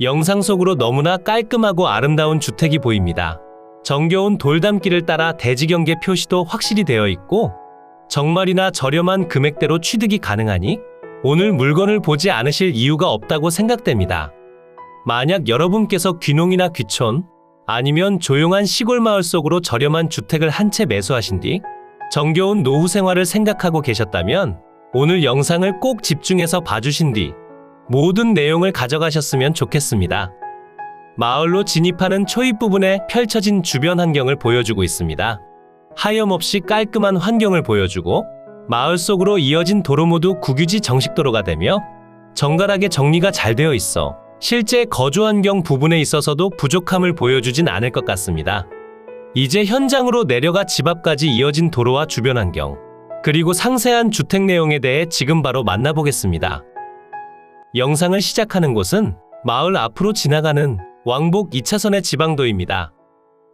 영상 속으로 너무나 깔끔하고 아름다운 주택이 보입니다. 정겨운 돌담길을 따라 대지경계 표시도 확실히 되어 있고 정말이나 저렴한 금액대로 취득이 가능하니 오늘 물건을 보지 않으실 이유가 없다고 생각됩니다. 만약 여러분께서 귀농이나 귀촌 아니면 조용한 시골 마을 속으로 저렴한 주택을 한 채 매수하신 뒤 정겨운 노후 생활을 생각하고 계셨다면 오늘 영상을 꼭 집중해서 봐주신 뒤 모든 내용을 가져가셨으면 좋겠습니다. 마을로 진입하는 초입 부분에 펼쳐진 주변 환경을 보여주고 있습니다. 하염없이 깔끔한 환경을 보여주고 마을 속으로 이어진 도로 모두 국유지 정식 도로가 되며 정갈하게 정리가 잘 되어 있어 실제 거주 환경 부분에 있어서도 부족함을 보여주진 않을 것 같습니다. 이제 현장으로 내려가 집 앞까지 이어진 도로와 주변 환경, 그리고 상세한 주택 내용에 대해 지금 바로 만나보겠습니다. 영상을 시작하는 곳은 마을 앞으로 지나가는 왕복 2차선의 지방도입니다.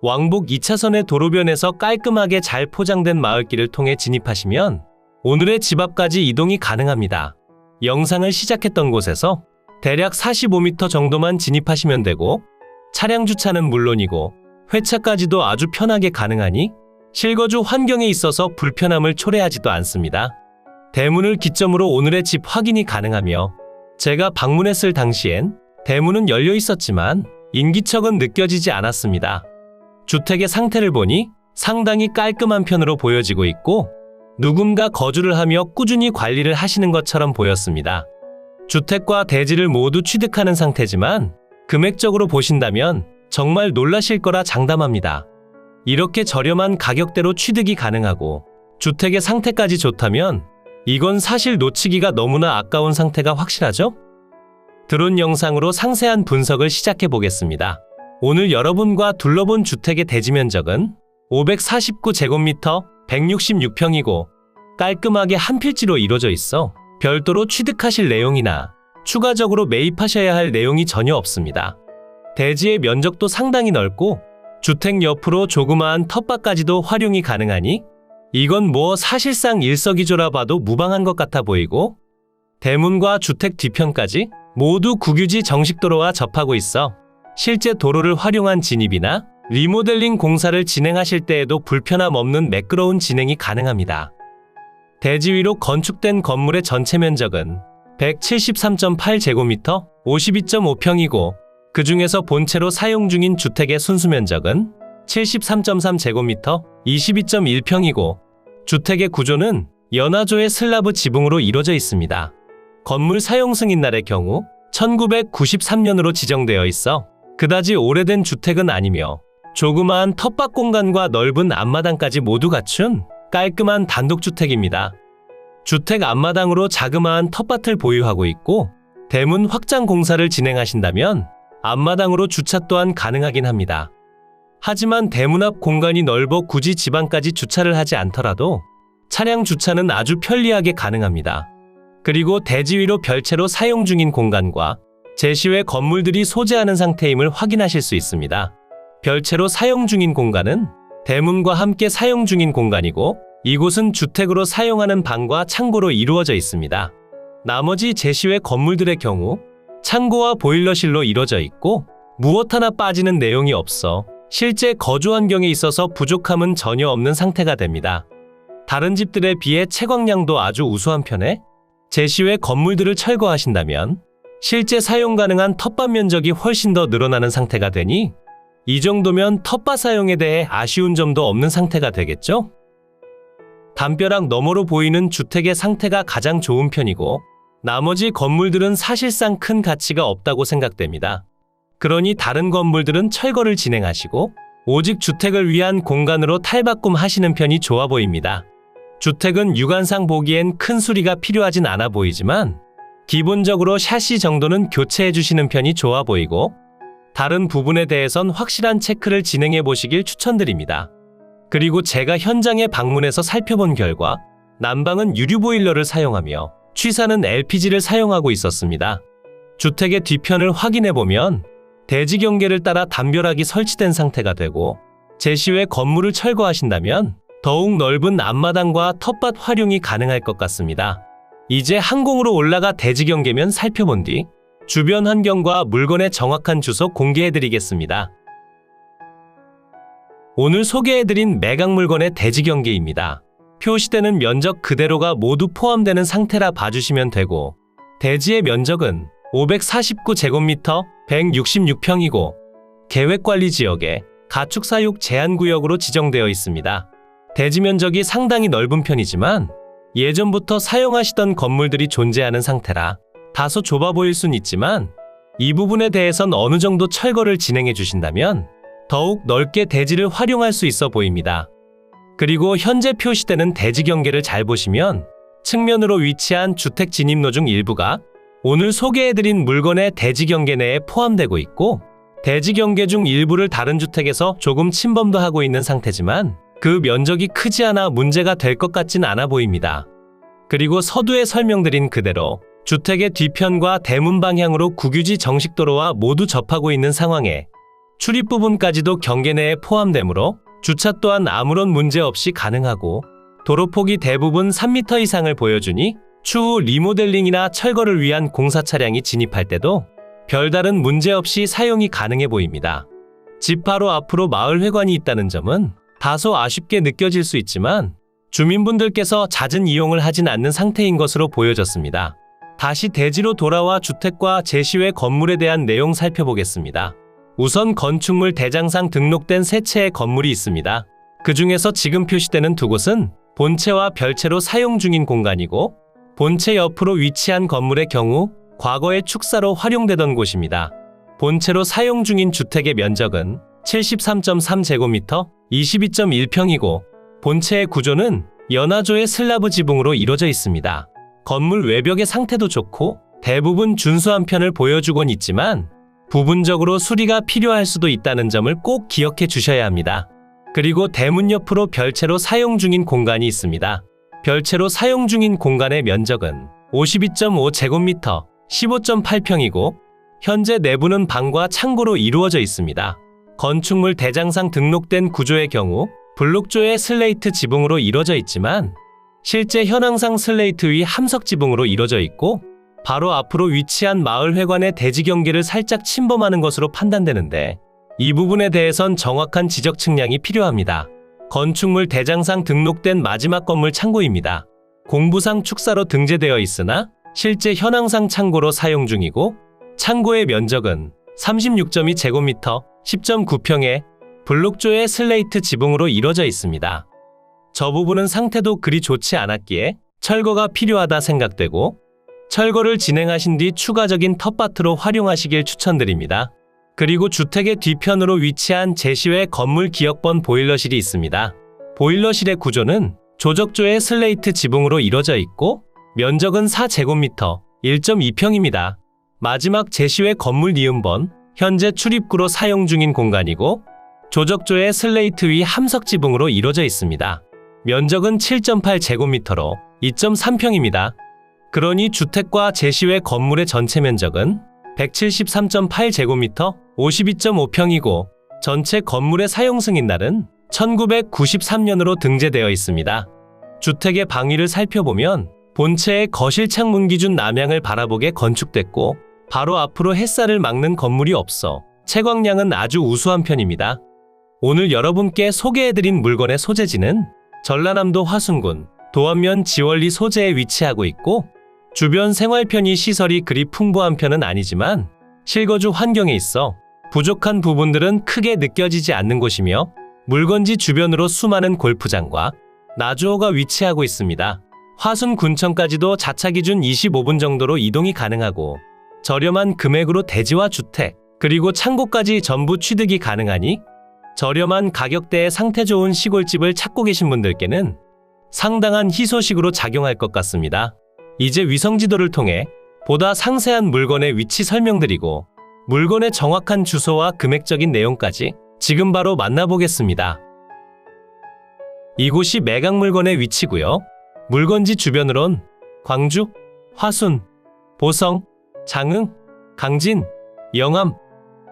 왕복 2차선의 도로변에서 깔끔하게 잘 포장된 마을길을 통해 진입하시면 오늘의 집 앞까지 이동이 가능합니다. 영상을 시작했던 곳에서 대략 45m 정도만 진입하시면 되고 차량 주차는 물론이고 회차까지도 아주 편하게 가능하니 실거주 환경에 있어서 불편함을 초래하지도 않습니다. 대문을 기점으로 오늘의 집 확인이 가능하며 제가 방문했을 당시엔 대문은 열려 있었지만 인기척은 느껴지지 않았습니다. 주택의 상태를 보니 상당히 깔끔한 편으로 보여지고 있고 누군가 거주를 하며 꾸준히 관리를 하시는 것처럼 보였습니다. 주택과 대지를 모두 취득하는 상태지만 금액적으로 보신다면 정말 놀라실 거라 장담합니다. 이렇게 저렴한 가격대로 취득이 가능하고 주택의 상태까지 좋다면 이건 사실 놓치기가 너무나 아까운 상태가 확실하죠? 드론 영상으로 상세한 분석을 시작해 보겠습니다. 오늘 여러분과 둘러본 주택의 대지 면적은 549제곱미터 166평이고 깔끔하게 한 필지로 이루어져 있어 별도로 취득하실 내용이나 추가적으로 매입하셔야 할 내용이 전혀 없습니다. 대지의 면적도 상당히 넓고 주택 옆으로 조그마한 텃밭까지도 활용이 가능하니 이건 뭐 사실상 일석이조라 봐도 무방한 것 같아 보이고 대문과 주택 뒤편까지 모두 국유지 정식 도로와 접하고 있어 실제 도로를 활용한 진입이나 리모델링 공사를 진행하실 때에도 불편함 없는 매끄러운 진행이 가능합니다. 대지 위로 건축된 건물의 전체 면적은 173.8제곱미터 52.5평이고 그 중에서 본체로 사용 중인 주택의 순수 면적은 73.3제곱미터 22.1평이고 주택의 구조는 연화조의 슬라브 지붕으로 이루어져 있습니다. 건물 사용 승인날의 경우 1993년으로 지정되어 있어 그다지 오래된 주택은 아니며 조그마한 텃밭 공간과 넓은 앞마당까지 모두 갖춘 깔끔한 단독주택입니다. 주택 앞마당으로 자그마한 텃밭을 보유하고 있고 대문 확장 공사를 진행하신다면 앞마당으로 주차 또한 가능하긴 합니다. 하지만 대문 앞 공간이 넓어 굳이 집 안까지 주차를 하지 않더라도 차량 주차는 아주 편리하게 가능합니다. 그리고 대지 위로 별채로 사용 중인 공간과 제시외 건물들이 소재하는 상태임을 확인하실 수 있습니다. 별채로 사용 중인 공간은 대문과 함께 사용 중인 공간이고 이곳은 주택으로 사용하는 방과 창고로 이루어져 있습니다. 나머지 제시외 건물들의 경우 창고와 보일러실로 이루어져 있고 무엇 하나 빠지는 내용이 없어 실제 거주 환경에 있어서 부족함은 전혀 없는 상태가 됩니다. 다른 집들에 비해 채광량도 아주 우수한 편에 제시외 건물들을 철거하신다면 실제 사용 가능한 텃밭 면적이 훨씬 더 늘어나는 상태가 되니 이 정도면 텃밭 사용에 대해 아쉬운 점도 없는 상태가 되겠죠? 담벼락 너머로 보이는 주택의 상태가 가장 좋은 편이고 나머지 건물들은 사실상 큰 가치가 없다고 생각됩니다. 그러니 다른 건물들은 철거를 진행하시고 오직 주택을 위한 공간으로 탈바꿈 하시는 편이 좋아 보입니다. 주택은 육안상 보기엔 큰 수리가 필요하진 않아 보이지만 기본적으로 샤시 정도는 교체해 주시는 편이 좋아 보이고 다른 부분에 대해선 확실한 체크를 진행해 보시길 추천드립니다. 그리고 제가 현장에 방문해서 살펴본 결과 난방은 유류 보일러를 사용하며 취사는 LPG를 사용하고 있었습니다. 주택의 뒤편을 확인해 보면 대지 경계를 따라 담벼락이 설치된 상태가 되고 제시외 건물을 철거하신다면 더욱 넓은 앞마당과 텃밭 활용이 가능할 것 같습니다. 이제 항공으로 올라가 대지 경계면 살펴본 뒤 주변 환경과 물건의 정확한 주소 공개해드리겠습니다. 오늘 소개해드린 매각 물건의 대지 경계입니다. 표시되는 면적 그대로가 모두 포함되는 상태라 봐주시면 되고, 대지의 면적은 549제곱미터 166평이고, 계획관리지역에 가축사육 제한구역으로 지정되어 있습니다. 대지 면적이 상당히 넓은 편이지만, 예전부터 사용하시던 건물들이 존재하는 상태라 다소 좁아 보일 순 있지만, 이 부분에 대해선 어느 정도 철거를 진행해 주신다면, 더욱 넓게 대지를 활용할 수 있어 보입니다. 그리고 현재 표시되는 대지 경계를 잘 보시면 측면으로 위치한 주택 진입로 중 일부가 오늘 소개해드린 물건의 대지 경계 내에 포함되고 있고 대지 경계 중 일부를 다른 주택에서 조금 침범도 하고 있는 상태지만 그 면적이 크지 않아 문제가 될 것 같진 않아 보입니다. 그리고 서두에 설명드린 그대로 주택의 뒤편과 대문 방향으로 국유지 정식도로와 모두 접하고 있는 상황에 출입 부분까지도 경계 내에 포함되므로 주차 또한 아무런 문제 없이 가능하고 도로폭이 대부분 3m 이상을 보여주니 추후 리모델링이나 철거를 위한 공사 차량이 진입할 때도 별다른 문제 없이 사용이 가능해 보입니다. 집 바로 앞으로 마을 회관이 있다는 점은 다소 아쉽게 느껴질 수 있지만 주민분들께서 잦은 이용을 하진 않는 상태인 것으로 보여졌습니다. 다시 대지로 돌아와 주택과 제시외 건물에 대한 내용 살펴보겠습니다. 우선 건축물 대장상 등록된 세 채의 건물이 있습니다. 그 중에서 지금 표시되는 두 곳은 본체와 별채로 사용 중인 공간이고 본체 옆으로 위치한 건물의 경우 과거의 축사로 활용되던 곳입니다. 본체로 사용 중인 주택의 면적은 73.3제곱미터 22.1평이고 본체의 구조는 연화조의 슬라브 지붕으로 이루어져 있습니다. 건물 외벽의 상태도 좋고 대부분 준수한 편을 보여주곤 있지만 부분적으로 수리가 필요할 수도 있다는 점을 꼭 기억해 주셔야 합니다. 그리고 대문 옆으로 별채로 사용 중인 공간이 있습니다. 별채로 사용 중인 공간의 면적은 52.5제곱미터 15.8평이고 현재 내부는 방과 창고로 이루어져 있습니다. 건축물 대장상 등록된 구조의 경우 블록조의 슬레이트 지붕으로 이루어져 있지만 실제 현황상 슬레이트 위 함석 지붕으로 이루어져 있고 바로 앞으로 위치한 마을 회관의 대지 경계를 살짝 침범하는 것으로 판단되는데 이 부분에 대해선 정확한 지적 측량이 필요합니다. 건축물 대장상 등록된 마지막 건물 창고입니다. 공부상 축사로 등재되어 있으나 실제 현황상 창고로 사용 중이고 창고의 면적은 36.2제곱미터 10.9평에 블록조의 슬레이트 지붕으로 이루어져 있습니다. 저 부분은 상태도 그리 좋지 않았기에 철거가 필요하다 생각되고 철거를 진행하신 뒤 추가적인 텃밭으로 활용하시길 추천드립니다. 그리고 주택의 뒤편으로 위치한 제시외 건물 기역번 보일러실이 있습니다. 보일러실의 구조는 조적조의 슬레이트 지붕으로 이루어져 있고 면적은 4제곱미터 1.2평입니다. 마지막 제시외 건물 니은번 현재 출입구로 사용 중인 공간이고 조적조의 슬레이트 위 함석 지붕으로 이루어져 있습니다. 면적은 7.8제곱미터로 2.3평입니다. 그러니 주택과 제시외 건물의 전체 면적은 173.8제곱미터 52.5평이고 전체 건물의 사용 승인 날은 1993년으로 등재되어 있습니다. 주택의 방위를 살펴보면 본체의 거실 창문 기준 남향을 바라보게 건축됐고 바로 앞으로 햇살을 막는 건물이 없어 채광량은 아주 우수한 편입니다. 오늘 여러분께 소개해드린 물건의 소재지는 전라남도 화순군 도안면 지월리 소재에 위치하고 있고 주변 생활 편의 시설이 그리 풍부한 편은 아니지만 실거주 환경에 있어 부족한 부분들은 크게 느껴지지 않는 곳이며 물건지 주변으로 수많은 골프장과 나주호가 위치하고 있습니다. 화순 군청까지도 자차 기준 25분 정도로 이동이 가능하고 저렴한 금액으로 대지와 주택 그리고 창고까지 전부 취득이 가능하니 저렴한 가격대의 상태 좋은 시골집을 찾고 계신 분들께는 상당한 희소식으로 작용할 것 같습니다. 이제 위성지도를 통해 보다 상세한 물건의 위치 설명드리고 물건의 정확한 주소와 금액적인 내용까지 지금 바로 만나보겠습니다. 이곳이 매각 물건의 위치고요. 물건지 주변으론 광주, 화순, 보성, 장흥, 강진, 영암,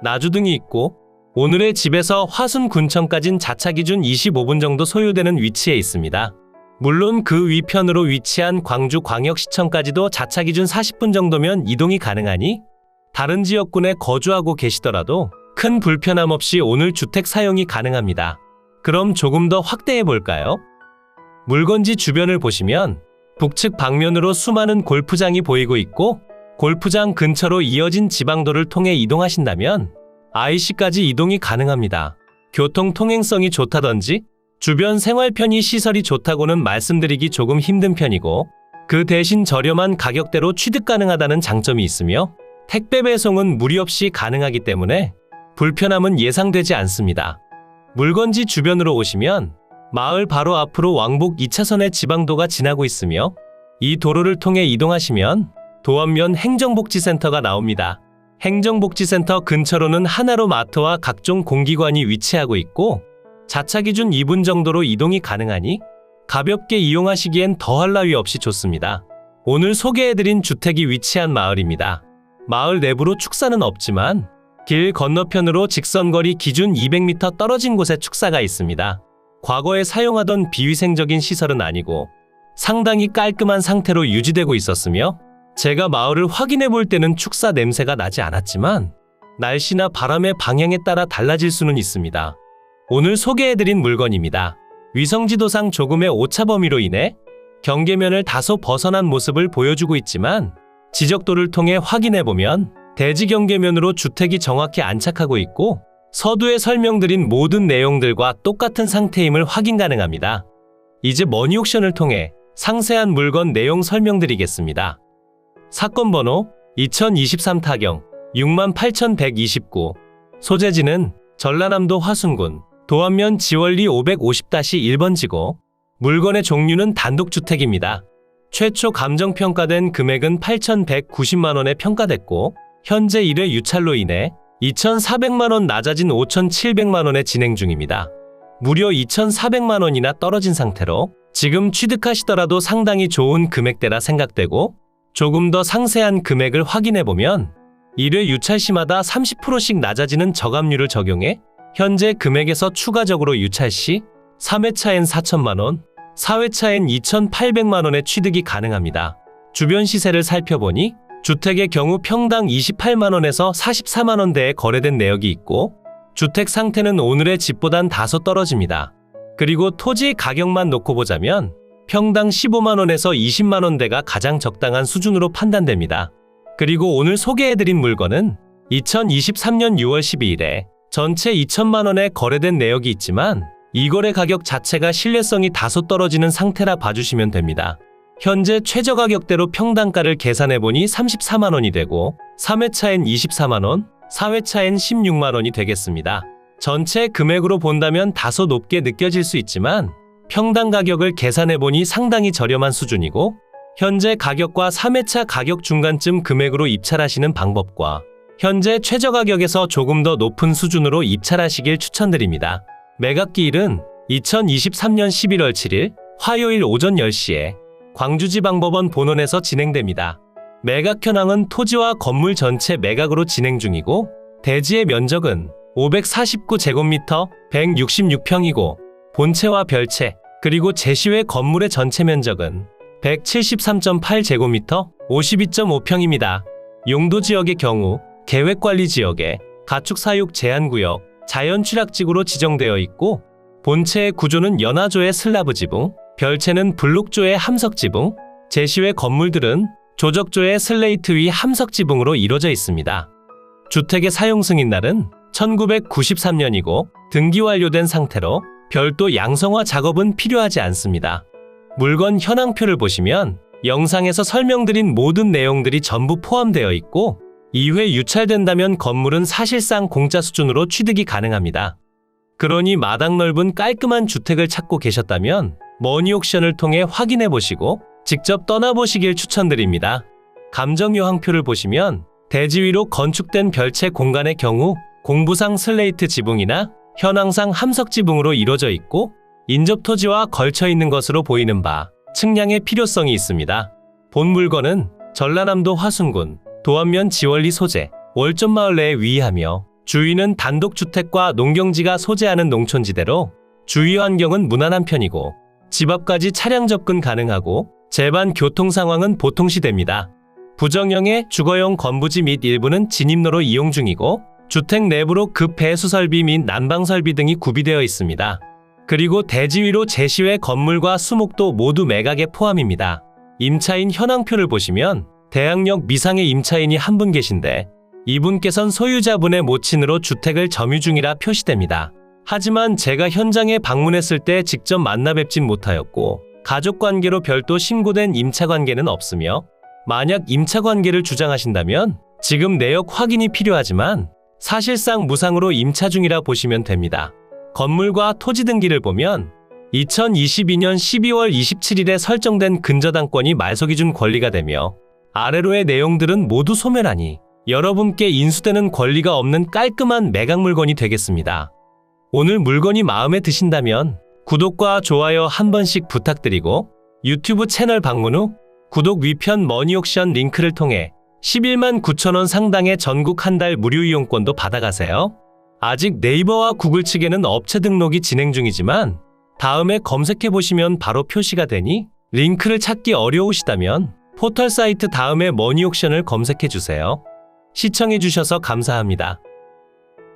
나주 등이 있고 오늘의 집에서 화순 군청까진 자차 기준 25분 정도 소요되는 위치에 있습니다. 물론 그 위편으로 위치한 광주 광역시청까지도 자차 기준 40분 정도면 이동이 가능하니 다른 지역군에 거주하고 계시더라도 큰 불편함 없이 오늘 주택 사용이 가능합니다. 그럼 조금 더 확대해 볼까요? 물건지 주변을 보시면 북측 방면으로 수많은 골프장이 보이고 있고 골프장 근처로 이어진 지방도를 통해 이동하신다면 IC까지 이동이 가능합니다. 교통 통행성이 좋다든지 주변 생활 편의 시설이 좋다고는 말씀드리기 조금 힘든 편이고 그 대신 저렴한 가격대로 취득 가능하다는 장점이 있으며 택배 배송은 무리 없이 가능하기 때문에 불편함은 예상되지 않습니다. 물건지 주변으로 오시면 마을 바로 앞으로 왕복 2차선의 지방도가 지나고 있으며 이 도로를 통해 이동하시면 도안면 행정복지센터가 나옵니다. 행정복지센터 근처로는 하나로 마트와 각종 공기관이 위치하고 있고 자차 기준 2분 정도로 이동이 가능하니 가볍게 이용하시기엔 더할 나위 없이 좋습니다. 오늘 소개해드린 주택이 위치한 마을입니다. 마을 내부로 축사는 없지만 길 건너편으로 직선거리 기준 200m 떨어진 곳에 축사가 있습니다. 과거에 사용하던 비위생적인 시설은 아니고 상당히 깔끔한 상태로 유지되고 있었으며 제가 마을을 확인해 볼 때는 축사 냄새가 나지 않았지만 날씨나 바람의 방향에 따라 달라질 수는 있습니다. 오늘 소개해드린 물건입니다. 위성지도상 조금의 오차 범위로 인해 경계면을 다소 벗어난 모습을 보여주고 있지만 지적도를 통해 확인해 보면 대지 경계면으로 주택이 정확히 안착하고 있고 서두에 설명드린 모든 내용들과 똑같은 상태임을 확인 가능합니다. 이제 머니옥션을 통해 상세한 물건 내용 설명드리겠습니다. 사건 번호 2023 타경 68,129 소재지는 전라남도 화순군 도안면 지원리 550-1번 지고 물건의 종류는 단독주택입니다. 최초 감정평가된 금액은 8,190만 원에 평가됐고 현재 1회 유찰로 인해 2,400만 원 낮아진 5,700만 원에 진행 중입니다. 무려 2,400만 원이나 떨어진 상태로 지금 취득하시더라도 상당히 좋은 금액대라 생각되고 조금 더 상세한 금액을 확인해 보면 1회 유찰 시마다 30%씩 낮아지는 저감률을 적용해 현재 금액에서 추가적으로 유찰 시 3회차엔 4천만 원, 4회차엔 2,800만 원의 취득이 가능합니다. 주변 시세를 살펴보니 주택의 경우 평당 28만 원에서 44만 원대에 거래된 내역이 있고 주택 상태는 오늘의 집보단 다소 떨어집니다. 그리고 토지 가격만 놓고 보자면 평당 15만 원에서 20만 원대가 가장 적당한 수준으로 판단됩니다. 그리고 오늘 소개해드린 물건은 2023년 6월 12일에 전체 2천만 원에 거래된 내역이 있지만 이 거래 가격 자체가 신뢰성이 다소 떨어지는 상태라 봐주시면 됩니다. 현재 최저 가격대로 평당가를 계산해보니 34만 원이 되고 3회차엔 24만 원, 4회차엔 16만 원이 되겠습니다. 전체 금액으로 본다면 다소 높게 느껴질 수 있지만 평당 가격을 계산해보니 상당히 저렴한 수준이고 현재 가격과 3회차 가격 중간쯤 금액으로 입찰하시는 방법과 현재 최저 가격에서 조금 더 높은 수준으로 입찰하시길 추천드립니다. 매각기일은 2023년 11월 7일 화요일 오전 10시에 광주지방법원 본원에서 진행됩니다. 매각 현황은 토지와 건물 전체 매각으로 진행 중이고 대지의 면적은 549제곱미터 166평이고 본체와 별채 그리고 제시외 건물의 전체 면적은 173.8제곱미터 52.5평입니다. 용도 지역의 경우 계획관리 지역에 가축 사육 제한구역, 자연취락지구로 지정되어 있고 본체의 구조는 연화조의 슬라브 지붕, 별채는 블록조의 함석 지붕, 제시외 건물들은 조적조의 슬레이트 위 함석 지붕으로 이루어져 있습니다. 주택의 사용 승인 날은 1993년이고 등기 완료된 상태로 별도 양성화 작업은 필요하지 않습니다. 물건 현황표를 보시면 영상에서 설명드린 모든 내용들이 전부 포함되어 있고 2회 유찰된다면 건물은 사실상 공짜 수준으로 취득이 가능합니다. 그러니 마당 넓은 깔끔한 주택을 찾고 계셨다면 머니 옥션을 통해 확인해 보시고 직접 떠나보시길 추천드립니다. 감정요항표를 보시면 대지 위로 건축된 별채 공간의 경우 공부상 슬레이트 지붕이나 현황상 함석 지붕으로 이루어져 있고 인접 토지와 걸쳐 있는 것으로 보이는 바 측량의 필요성이 있습니다. 본 물건은 전라남도 화순군 도안면 지원리 소재 월전 마을 내에 위치하며 주위는 단독주택과 농경지가 소재하는 농촌지대로 주위 환경은 무난한 편이고 집 앞까지 차량 접근 가능하고 제반 교통 상황은 보통시됩니다. 부정형의 주거용 건부지 및 일부는 진입로로 이용 중이고 주택 내부로 급 배수 설비 및 난방 설비 등이 구비되어 있습니다. 그리고 대지 위로 제시외 건물과 수목도 모두 매각에 포함입니다. 임차인 현황표를 보시면 대학역 미상의 임차인이 한 분 계신데 이분께선 소유자분의 모친으로 주택을 점유 중이라 표시됩니다. 하지만 제가 현장에 방문했을 때 직접 만나 뵙진 못하였고 가족 관계로 별도 신고된 임차 관계는 없으며 만약 임차 관계를 주장하신다면 지금 내역 확인이 필요하지만 사실상 무상으로 임차 중이라 보시면 됩니다. 건물과 토지 등기를 보면 2022년 12월 27일에 설정된 근저당권이 말소기준 권리가 되며 아래로의 내용들은 모두 소멸하니 여러분께 인수되는 권리가 없는 깔끔한 매각 물건이 되겠습니다. 오늘 물건이 마음에 드신다면 구독과 좋아요 한 번씩 부탁드리고 유튜브 채널 방문 후 구독 위편 머니옥션 링크를 통해 11만 9천원 상당의 전국 한 달 무료 이용권도 받아가세요. 아직 네이버와 구글 측에는 업체 등록이 진행 중이지만 다음에 검색해 보시면 바로 표시가 되니 링크를 찾기 어려우시다면 포털 사이트 다음에 머니옥션을 검색해 주세요. 시청해 주셔서 감사합니다.